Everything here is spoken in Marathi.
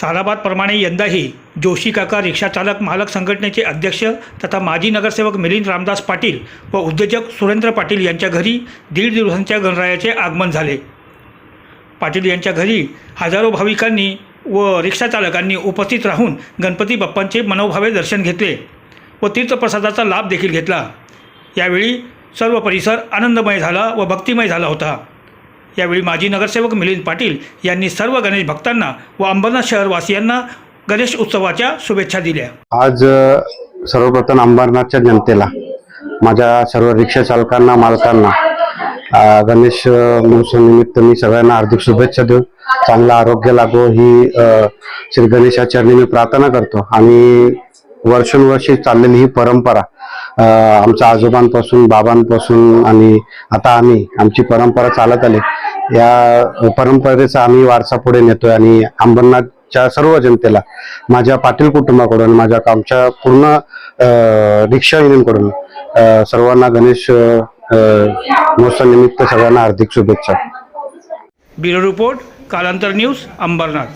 सालाबादप्रमाणे यंदाही जोशी काका रिक्षाचालक मालक संघटनेचे अध्यक्ष तथा माजी नगरसेवक मिलिंद रामदास पाटील व उद्योजक सुरेंद्र पाटील यांच्या घरी दीड दिवसांच्या गणरायाचे आगमन झाले. पाटील यांच्या घरी हजारो भाविकांनी व रिक्षाचालकांनी उपस्थित राहून गणपती बाप्पांचे मनोभावे दर्शन घेतले व तीर्थप्रसादाचा लाभ देखील घेतला. यावेळी सर्व परिसर आनंदमय झाला व भक्तिमय झाला होता. यावेळी माजी नगरसेवक मिलिंद पाटील यांनी सर्व गणेश भक्तांना व अंबरनाथ शहरवासियांना गणेश उत्सवाच्या शुभेच्छा दिल्या. आज सर्वप्रथम अंबरनाथच्या जनतेला माझ्या सर्व रिक्षा चालकांना मालकांना गणेश महोत्सवानिमित्त मी सगळ्यांना हार्दिक शुभेच्छा देऊन चांगलं आरोग्य लागो ही श्री गणेशाचरणी मी प्रार्थना करतो. आणि वर्षानुवर्षे चाललेली ही परंपरा आमच्या आजोबांपासून बाबांपासून आणि आता आम्ही आमची परंपरा चालत आली. या परंपरेचा आम्ही वारसा पुढे नेतोय आणि अंबरनाथच्या सर्व जनतेला माझ्या पाटील कुटुंबाकडून माझ्या आमच्या पूर्ण रिक्षा युनियनकडून सर्वांना गणेश महोत्सवानिमित्त सर्वांना हार्दिक शुभेच्छा. Bureau report Kalantar news Ambernath.